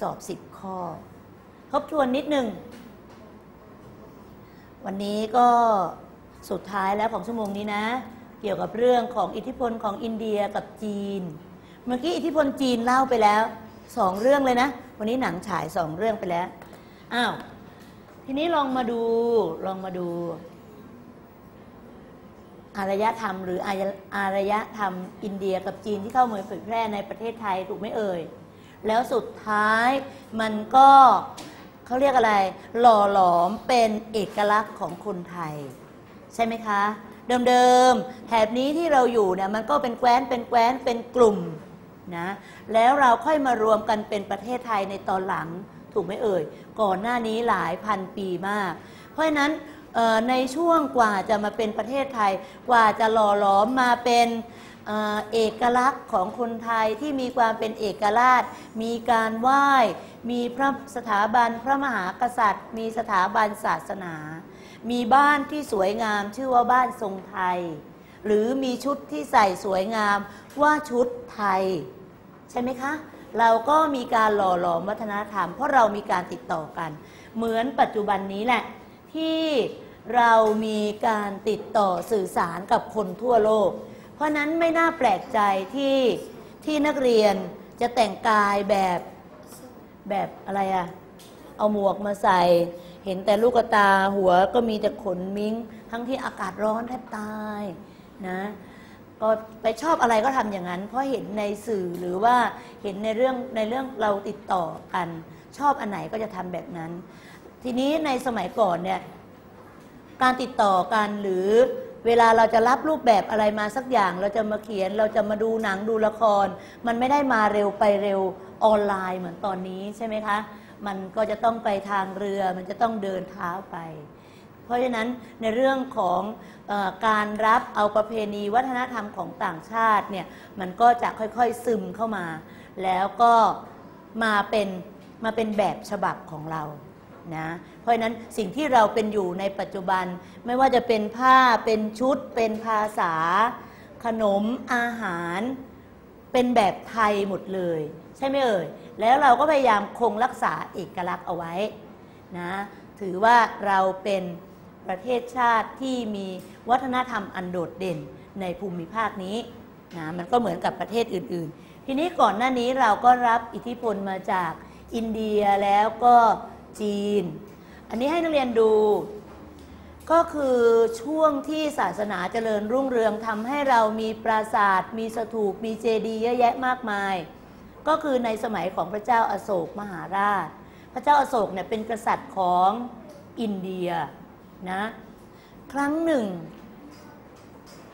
สอบสิบข้อ ทบทวนนิดหนึ่ง วันนี้ก็สุดท้ายแล้วของชั่วโมงนี้นะ เกี่ยวกับเรื่องของอิทธิพลของอินเดียกับจีน เมื่อกี้อิทธิพลจีนเล่าไปแล้วสองเรื่องเลยนะ วันนี้หนังฉายสองเรื่องไปแล้ว อ้าว ทีนี้ลองมาดูลองมาดู อารยธรรม หรืออารยอารยธรรมอินเดียกับจีนที่เข้ามาเผยแพร่ในประเทศไทยถูกไหมเอ่ย แล้วสุดท้ายมันก็เขาเรียกอะไร หล่อหลอมเป็นเอกลักษณ์ของคนไทย ใช่ไหมคะ เดิมๆแถบนี้ที่เราอยู่เนี่ยมันก็เป็นแคว้นเป็นแคว้นเป็นกลุ่มนะแล้วเราค่อยมารวมกันเป็นประเทศไทยในตอนหลังถูกไหมเอ่ย ก่อนหน้านี้หลายพันปีมาก เพราะฉะนั้นในช่วงกว่าจะมาเป็นประเทศไทย กว่าจะหล่อหลอมมาเป็น เอกลักษณ์ของคนไทยที่มีความเป็นเอกราช มีการไหว้ มีพระสถาบันพระมหากษัตริย์ มีสถาบันศาสนา มีบ้านที่สวยงามชื่อว่าบ้านทรงไทย หรือมีชุดที่ใส่สวยงามว่าชุดไทย ใช่ไหมคะ เราก็มีการหล่อหลอมวัฒนธรรม เพราะเรามีการติดต่อกัน เหมือนปัจจุบันนี้แหละที่เรามีการติดต่อสื่อสารกับคนทั่วโลก เพราะนั้นไม่น่าแปลกใจที่ที่นักเรียนจะแต่งกายแบบแบบอะไรอะเอาหมวกมาใส่ เห็นแต่ลูกตาหัวก็มีแต่ขนมิ้ง ทั้งที่อากาศร้อนแทบตายนะก็ไปชอบอะไรก็ทำอย่างนั้น เพราะเห็นในสื่อหรือว่าเห็นในเรื่องในเรื่องเราติดต่อกัน ชอบอันไหนก็จะทำแบบนั้น ทีนี้ในสมัยก่อนเนี่ยการติดต่อกันหรือ เวลาเราจะรับรูปแบบอะไรมาสักอย่าง เราจะมาเขียนเราจะมาดูหนังดูละคร มันไม่ได้มาเร็วไปเร็วออนไลน์เหมือนตอนนี้ใช่ไหมคะ มันก็จะต้องไปทางเรือ มันจะต้องเดินเท้าไป เพราะฉะนั้นในเรื่องของออการรับเอาประเพณีวัฒนธรรมของต่างชาติเนี่ยมันก็จะค่อยๆซึมเข้ามา แล้วก็มาเป็นมาเป็นแบบฉบับของเรานะ เพราะฉะนั้นสิ่งที่เราเป็นอยู่ในปัจจุบัน ไม่ว่าจะเป็นผ้าเป็นชุด เป็นภาษา ขนมอาหาร เป็นแบบไทยหมดเลย ใช่ไหมเอ่ยแล้วเราก็พยายามคงรักษาเอกลักษณ์เอาไว้นะถือว่าเราเป็นประเทศชาติที่มีวัฒนธรรมอันโดดเด่นในภูมิภาคนี้นะมันก็เหมือนกับประเทศอื่น ๆ ทีนี้ก่อนหน้านี้เราก็รับอิทธิพลมาจากอินเดียแล้วก็จีน อันนี้ให้นักเรียนดู ก็คือช่วงที่ศาสนาเจริญรุ่งเรืองทำให้เรามีปราสาท มีสถูป มีเจดีย์เยอะแยะมากมาย ก็คือในสมัยของพระเจ้าอโศกมหาราช พระเจ้าอโศกเนี่ยเป็นกษัตริย์ของอินเดียนะครั้งหนึ่ง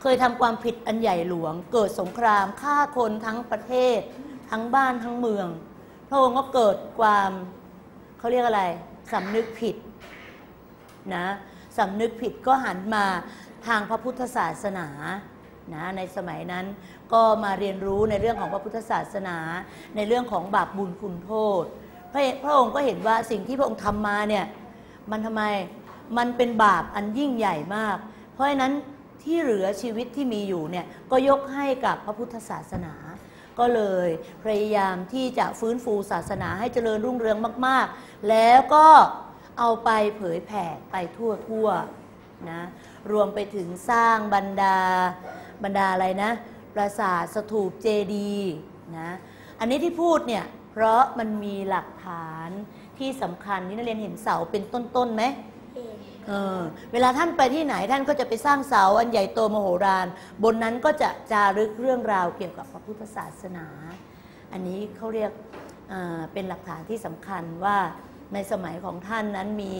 เคยทำความผิดอันใหญ่หลวง เกิดสงครามฆ่าคนทั้งประเทศ ทั้งบ้านทั้งเมืองพระองค์ก็เกิดความเขาเรียกอะไรสำนึกผิด นะสำนึกผิดก็หันมาทางพระพุทธศาสนานะในสมัยนั้นก็มาเรียนรู้ในเรื่องของพระพุทธศาสนา ในเรื่องของบาปบุญคุณโทษ พระพระองค์ก็เห็นว่าสิ่งที่พระองค์ทำมาเนี่ยมันทำไมมันเป็นบาปอันยิ่งใหญ่มาก เพราะฉะนั้นที่เหลือชีวิตที่มีอยู่เนี่ยก็ยกให้กับพระพุทธศาสนา ก็เลยพยายามที่จะฟื้นฟูศาสนาให้เจริญรุ่งเรืองมาก ๆ แล้วก็ เอาไปเผยแผ่ไปทั่วๆนะรวมไปถึงสร้างบรรดาบรรดาอะไรนะปราสาทสถูปเจดีย์นะอันนี้ที่พูดเนี่ยเพราะมันมีหลักฐานที่สำคัญที่นักเรียนเห็นเสาเป็นต้นๆไหมเออเวลาท่านไปที่ไหนท่านก็จะไปสร้างเสาอันใหญ่โตมโหฬารบนนั้นก็จะจารึกเรื่องราวเกี่ยวกับพระพุทธศาสนา อันนี้เขาเรียกเอ่อเป็นหลักฐานที่สำคัญว่า ในสมัยของท่านนั้นมี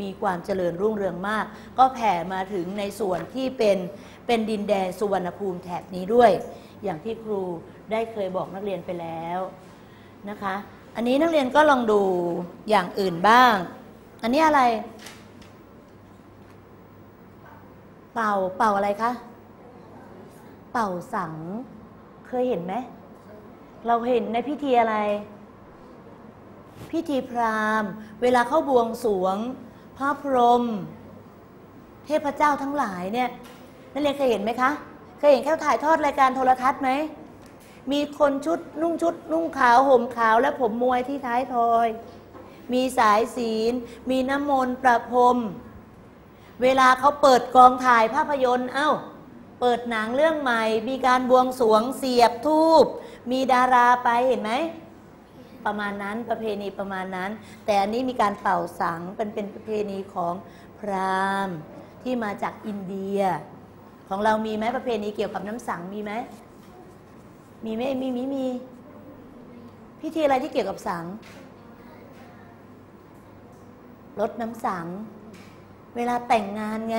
มีความเจริญรุ่งเรืองมาก ก็แผ่มาถึงในส่วนที่เป็นเป็นดินแดนสุวรรณภูมิแถบนี้ด้วย อย่างที่ครูได้เคยบอกนักเรียนไปแล้วนะคะ อันนี้นักเรียนก็ลองดูอย่างอื่นบ้าง อันนี้อะไร เป่าเป่าอะไรคะเป่าสังเคยเห็นไหมเราเห็นในพิธีอะไร พิธีพราหมณ์ เวลาเข้าบวงสวง พระพรหมเทพเจ้าทั้งหลายเนี่ยนักเรียนเคยเห็นไหมคะ เคยเห็นแค่ถ่ายทอดรายการโทรทัศน์ไหม มีคนชุดนุ่งชุด นุ่งขาวห่มขาวและผมมวยที่ท้ายทอย มีสายศีล มีน้ำมนต์ประพรม เวลาเขาเปิดกองถ่ายภาพยนตร์เอ้า เปิดหนังเรื่องใหม่ มีการบวงสวงเสียบทูบมีดาราไปเห็นไหม ประมาณนั้นประเพณีประมาณนั้น แต่อันนี้มีการเป่าสังเป็นเป็นประเพณีของพราหมณ์ที่มาจากอินเดีย ของเรามีไหมประเพณีเกี่ยวกับน้ำสังมีไหมมีไหมมีมีมีพิธีอะไรที่เกี่ยวกับสังรดน้ำสัง เวลาแต่งงานไง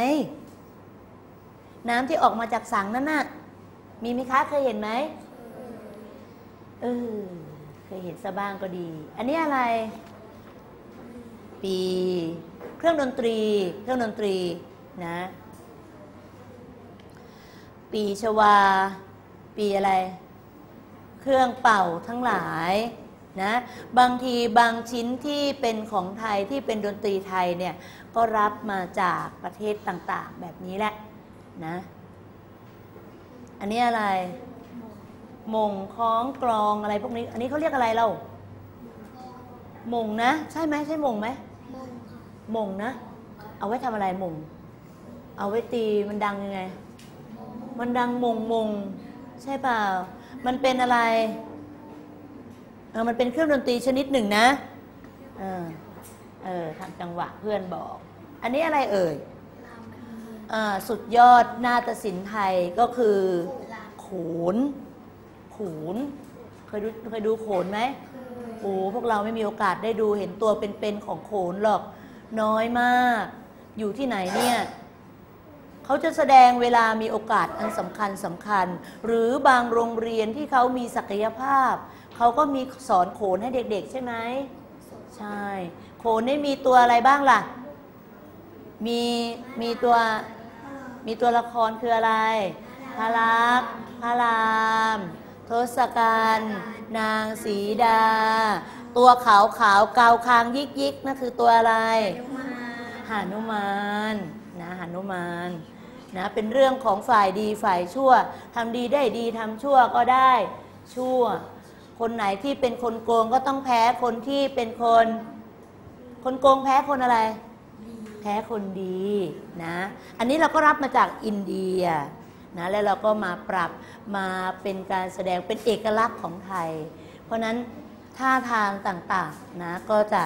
น้ำที่ออกมาจากสังนั่นน่ะ มีไหมคะเคยเห็นไหมเออ ห็นซะบ้างก็ดี อันนี้อะไร ปี เครื่องดนตรี เครื่องดนตรีนะ ปีชวา ปีอะไร เครื่องเป่าทั้งหลายนะบางทีบางชิ้นที่เป็นของไทยที่เป็นดนตรีไทยเนี่ยก็รับมาจากประเทศต่างๆ แบบนี้แหละนะ อันนี้อะไร มงคล้องกลองอะไรพวกนี้ อันนี้เขาเรียกอะไรเรา มงนะ ใช่ไหมใช่มงไหมมงนะ เอาไว้ทำอะไรมง เอาไว้ตีมันดังยังไง มันดังมงมง ใช่เปล่า มันเป็นอะไรเออมันเป็นเครื่องดนตรีชนิดหนึ่งนะ เออ เออทำจังหวะเพื่อนบอก อันนี้อะไรเอ่ยอ่าสุดยอดนาฏศิลป์ไทยก็คือโขน โขน เคยดูเคยดูโขนไหมโอ้พวกเราไม่มีโอกาสได้ดูเห็นตัวเป็นๆของโขนหรอก น้อยมาก อยู่ที่ไหนเนี่ยเขาจะแสดงเวลามีโอกาสอันสำคัญสำคัญ หรือบางโรงเรียนที่เขามีศักยภาพ เขาก็มีสอนโขนให้เด็ก ๆ ใช่ไหมใช่ โขนนี่มีตัวอะไรบ้างล่ะ มีมีตัวมีตัวละครคืออะไรพระลักษมณ์พระราม ทศกัณฐ์นางสีดา ตัวขาวขาวเกาคางยิกยิกๆนั่นคือตัวอะไรหานุมานนะหานุมานนะเป็นเรื่องของฝ่ายดีฝ่ายชั่วทำดีได้ดีทำชั่วก็ได้ชั่ว คนไหนที่เป็นคนโกงก็ต้องแพ้คนที่เป็นคน คนโกงแพ้คนอะไร แพ้คนดีนะ อันนี้เราก็รับมาจากอินเดีย นะแล้วเราก็มาปรับมาเป็นการแสดงเป็นเอกลักษณ์ของไทย เพราะฉะนั้นท่าทางต่างๆนะก็จะ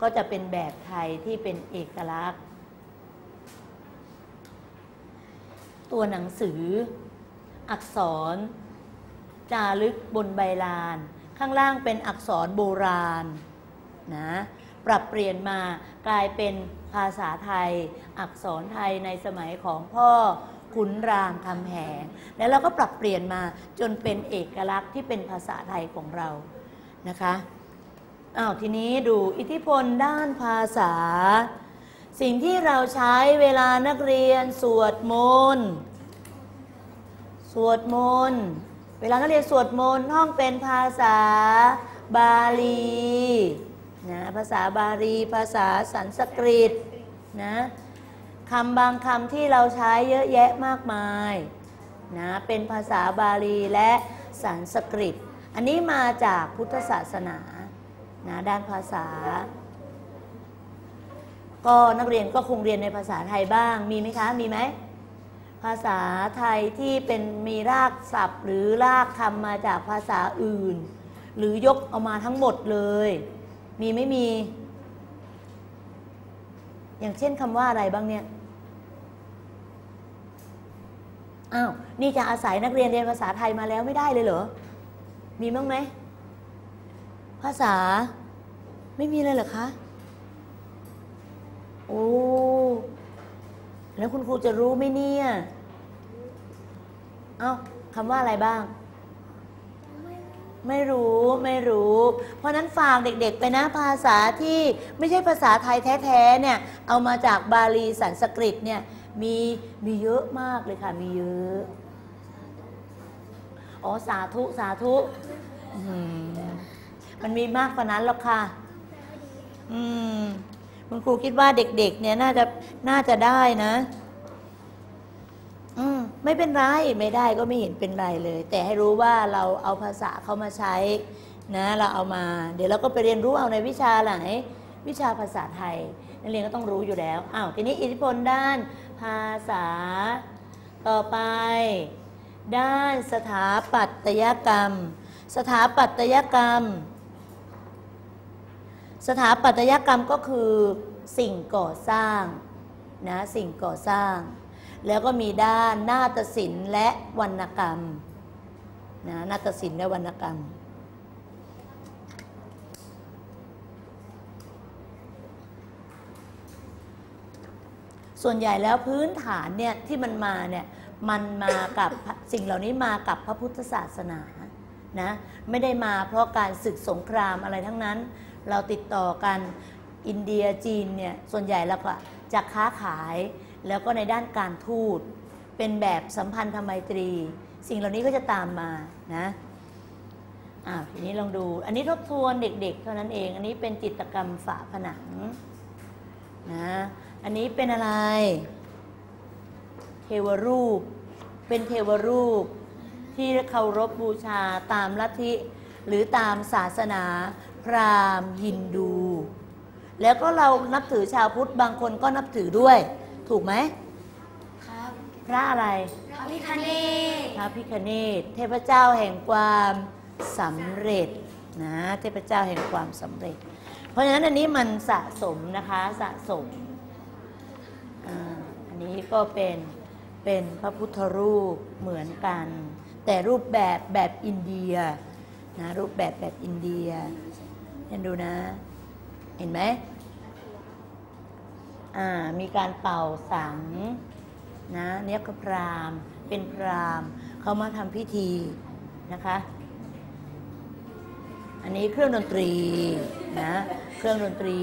ก็จะเป็นแบบไทยที่เป็นเอกลักษณ์ ตัวหนังสือ อักษร จารึกบนใบลาน ข้างล่างเป็นอักษรโบราณนะปรับเปลี่ยนมากลายเป็นภาษาไทย อักษรไทยในสมัยของพ่อ ขุนรามคำแหง แล้วเราก็ปรับเปลี่ยนมาจนเป็นเอกลักษณ์ที่เป็นภาษาไทยของเรานะคะอ้าวทีนี้ดูอิทธิพลด้านภาษา สิ่งที่เราใช้เวลานักเรียนสวดมนต์สวดมนต์เวลานักเรียนสวดมนต์ท่องเป็นภาษาบาลีนะภาษาบาลีภาษาสันสกฤตนะ คำบางคำที่เราใช้เยอะแยะมากมายนะเป็นภาษาบาลีและสันสกฤต อันนี้มาจากพุทธศาสนานะด้านภาษา ก็นักเรียนก็คงเรียนในภาษาไทยบ้างมีไหมคะมีไหมภาษาไทยที่เป็นมีรากศัพท์ หรือรากคำมาจากภาษาอื่น หรือยกเอามาทั้งหมดเลย มีไม่มี อย่างเช่นคำว่าอะไรบ้างเนี่ย อ้าวนี่จะอาศัยนักเรียนเรียนภาษาไทยมาแล้วไม่ได้เลยเหรอ มีบ้างไหม ภาษาไม่มีเลยเหรอคะ โอ้ แล้วคุณครูจะรู้ไหมเนี่ย เอ้าคำว่าอะไรบ้าง ไม่รู้ไม่รู้ เพราะนั้นฝากเด็กๆ ไปนะภาษาที่ไม่ใช่ภาษาไทยแท้ๆเนี่ยเอามาจากบาลีสันสกฤตเนี่ยมีมีเยอะมากเลยค่ะมีเยอะอ๋อสาธุสาธุมันมีมากกว่านั้นหรอกค่ะ อืมคุณครูคิดว่าเด็กๆ เนี่ยน่าจะน่าจะได้นะ อืมไม่เป็นไรไม่ได้ก็ไม่เห็นเป็นไรเลย แต่ให้รู้ว่าเราเอาภาษาเข้ามาใช้นะเราเอามา เดี๋ยวเราก็ไปเรียนรู้เอาในวิชาไหน วิชาภาษาไทย นักเรียนก็ต้องรู้อยู่แล้วอ้าวทีนี้อิทธิพลด้านภาษาต่อไป ด้านสถาปัตยกรรม สถาปัตยกรรม สถาปัตยกรรมก็คือสิ่งก่อสร้างนะสิ่งก่อสร้าง แล้วก็มีด้านนาฏศิลป์และวรรณกรรมนะนาฏศิลป์และวรรณกรรม ส่วนใหญ่แล้วพื้นฐานเนี่ยที่มันมาเนี่ยมันมากับสิ่งเหล่านี้มากับพระพุทธศาสนานะไม่ได้มาเพราะการศึกสงครามอะไรทั้งนั้น เราติดต่อกันอินเดียจีนเนี่ยส่วนใหญ่เราก็จะค้าขาย แล้วก็ในด้านการทูตเป็นแบบสัมพันธไมตรี สิ่งเหล่านี้ก็จะตามมานะอ่าทีนี้ลองดู อันนี้ทบทวนเด็กๆ เท่านั้นเอง อันนี้เป็นจิตกรรมฝาผนังนะอันนี้เป็นอะไร เทวรูป เป็นเทวรูปที่เคารพบูชาตามลัทธิหรือตามศาสนาพราหมณ์ฮินดู แล้วก็เรานับถือชาวพุทธบางคนก็นับถือด้วย ถูกไหมครับพระอะไร พระพิคเนศพระพิคเนตเทพเจ้าแห่งความสำเร็จนะเทพเจ้าแห่งความสำเร็จ เพราะฉะนั้นอันนี้มันสะสมนะคะสะสมอาอันนี้ก็เป็นเป็นพระพุทธรูปเหมือนกัน แต่รูปแบบแบบอินเดียนะรูปแบบแบบอินเดียเห็นดูนะ เห็นไหมอ่า มีการเป่าสังนะเนี่ยก็พรามเป็นพรามเขามาทำพิธีนะคะ อันนี้เครื่องดนตรีนะเครื่องดนตรี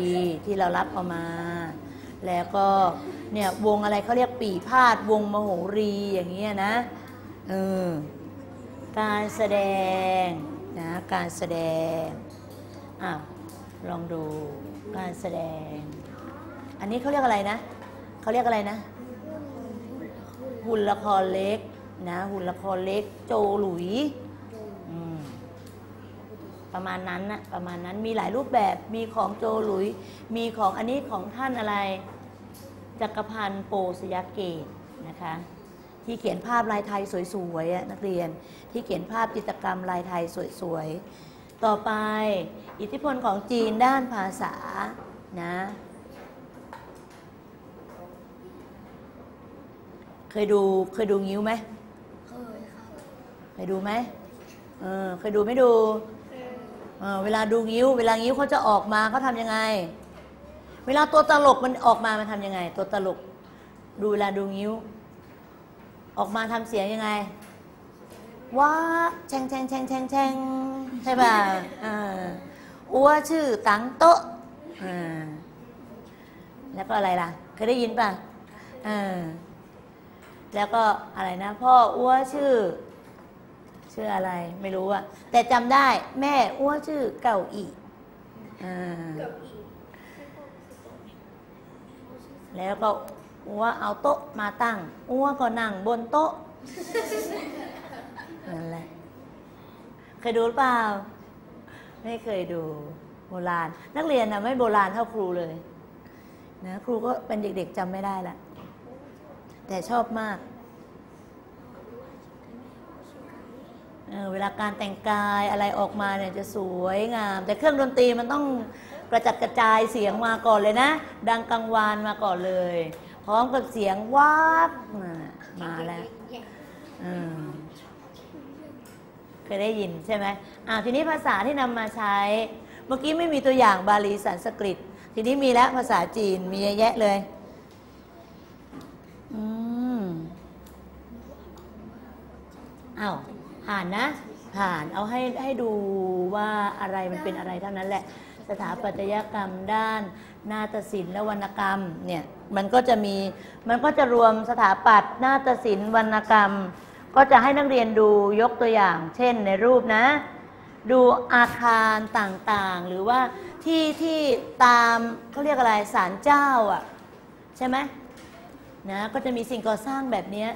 ที่เรารับเอามา แล้วก็เนี่ยวงอะไรเขาเรียกปีพาดวงมโหรีอย่างเงี้ยนะเออการแสดงนะการแสดงอะลองดูการแสดง อันนี้เขาเรียกอะไรนะเขาเรียกอะไรนะ หุ่นละครเล็กนะ หุ่นละครเล็ก โจหลุยประมาณนั้นนะประมาณนั้นมีหลายรูปแบบมีของโจหลุย มีของอันนี้ของท่านอะไร จักรพันธ์โปสยเกตนะคะ ที่เขียนภาพลายไทยสวยๆนักเรียนที่เขียนภาพจิตรกรรมลายไทยสวยๆต่อไป อิทธิพลของจีนด้านภาษานะ เค ยดูเคยดูงิ้วไหมเคยครับเคยดูไหมเออเคยดูไม่ดูเออเวลาดูงิ้ว เวลางิ้วเขาจะออกมาเขาทำยังไง เวลาตัวตลกมันออกมามันทำยังไง ตัวตลก ดูเวลาดูงิ้ว ออกมาทำเสียงยังไงว้าแชงแชงแชงแชงแชงใช่ป่ะอออัวชื่อตังโต๊ะเออแล้วก็อะไรล่ะ เคยได้ยินป่ะ เออ แล้วก็อะไรนะ พ่ออ้วชื่อ ชื่ออะไรไม่รู้อะแต่จำได้แม่อ้วชื่อเก่าอีอ่าแล้วก็อ้วเอาโต๊ะมาตั้งอ้วก็นั่งบนโต๊ะนั่นแหละเคยดูหรือเปล่า ไม่เคยดูโบราณ นักเรียนนะไม่โบราณเท่าครูเลยนะครูก็เป็นเด็กๆจำไม่ได้ละ แต่ชอบมากเเวลาการแต่งกายอะไรออกมาเนี่ยจะสวยงาม แต่เครื่องดนตรีมันต้องกระจัดกระจายเสียงมาก่อนเลยนะ ดังกังวานมาก่อนเลย พร้อมกับเสียงวาบมาแล้วเคยได้ยินใช่ไหมอ่าทีนี้ภาษาที่นำมาใช้ เมื่อกี้ไม่มีตัวอย่างบาลีสันสกฤต ทีนี้มีแล้วภาษาจีนมีเยอะแยะเลย อืมอ้าวผ่านนะ ผ่านเอาให้ให้ดูว่าอะไรมันเป็นอะไรเท่านั้นแหละ สถาปัตยกรรมด้าน นาฏศิลป์และวรรณกรรมเนี่ยมันก็จะมีมันก็จะรวมสถาปัตย์นาฏศิลป์วรรณกรรม ก็จะให้นักเรียนดูยกตัวอย่าง เช่นในรูปนะ ดูอาคารต่างๆ หรือว่าที่ที่ตามเขาเรียกอะไรศาลเจ้าอะใช่ไหม นะก็จะมีสิ่งก่อสร้างแบบนี้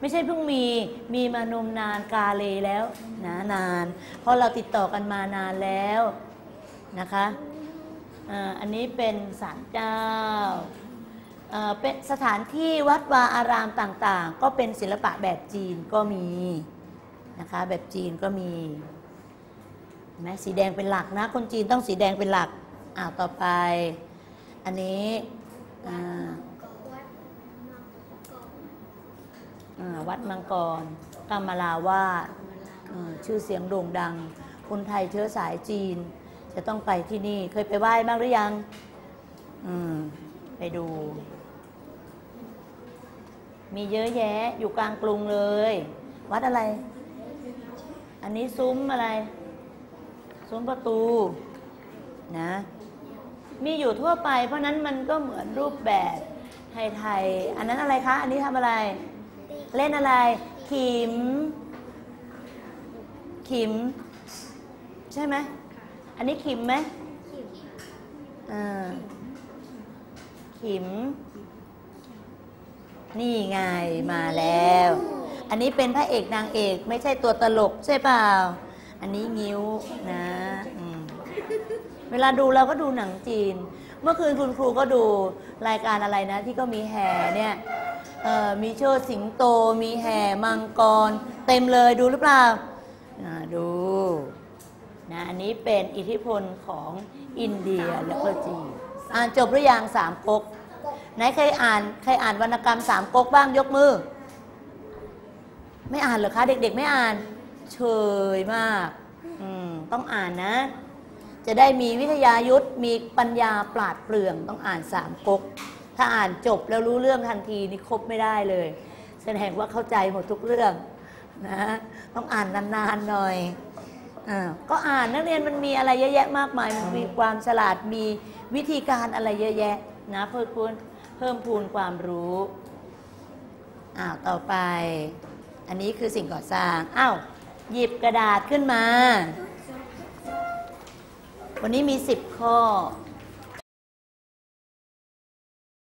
ไม่ใช่เพิ่งมีมีมานมนานกาเลแล้วนะนาน เพราะเราติดต่อกันมานานแล้วนะคะอันนี้เป็นศาลเจ้าเป็นสถานที่วัดวาอารามต่างๆ ก็เป็นศิลปะแบบจีนก็มีนะคะแบบจีนก็มีเห็นไหมสีแดงเป็นหลักนะ คนจีนต้องสีแดงเป็นหลักอ่าต่อไป อันนี้อ่า อ่า วัดมังกรกามลาวาสอ่าชื่อเสียงโด่งดัง คนไทยเชื้อสายจีน จะต้องไปที่นี่เคยไปไหว้บ้างหรือยังอืมไปดู มีเยอะแยะอยู่กลางกรุงเลย วัดอะไร อันนี้ซุ้มอะไร ซุ้มประตูนะ มีอยู่ทั่วไป เพราะนั้นมันก็เหมือนรูปแบบไทยๆอันนั้นอะไรคะ อันนี้ทำอะไร เล่นอะไร ขิม ขิม ใช่ไหม อันนี้ขิมไหมอ่าขิม นี่ไงมาแล้ว อันนี้เป็นพระเอกนางเอกไม่ใช่ตัวตลกใช่เปล่า อันนี้งิ้วนะอืมเวลาดูเราก็ดูหนังจีน เมื่อคืนคุณครูก็ดูรายการอะไรนะ ที่ก็มีแห่เนี่ยมีเชิดสิงโต มีแห่มังกร เต็มเลยดูหรือเปล่าดูนะอันนี้เป็นอิทธิพลของอินเดียและก็จีนอ่านจบหรือยังสามก๊กไหนเคยอ่านเคยอ่านวรรณกรรมสามก๊กบ้างยกมือ ไม่อ่านเหรอคะ เด็กๆ ไม่อ่าน เฉยมากอืมต้องอ่านนะ จะได้มีวิทยายุทธมีปัญญาปราดเปรื่องต้องอ่านสามก๊กถ้าอ่านจบแล้วรู้เรื่องทันทีนี่ครบไม่ได้เลย แสดงว่าเข้าใจหมดทุกเรื่องนะต้องอ่านนานๆหน่อยอก็อ่านนักเรียนมันมีอะไรเยอะแยะมากมาย มันมีความฉลาดมีวิธีการอะไรเยอะแยะนะเพิ่มพูนเพิ่มพูนความรู้อ้าวต่อไป อันนี้คือสิ่งก่อสร้างอ้าวหยิบกระดาษขึ้นมา วันนี้มี 10 ข้อ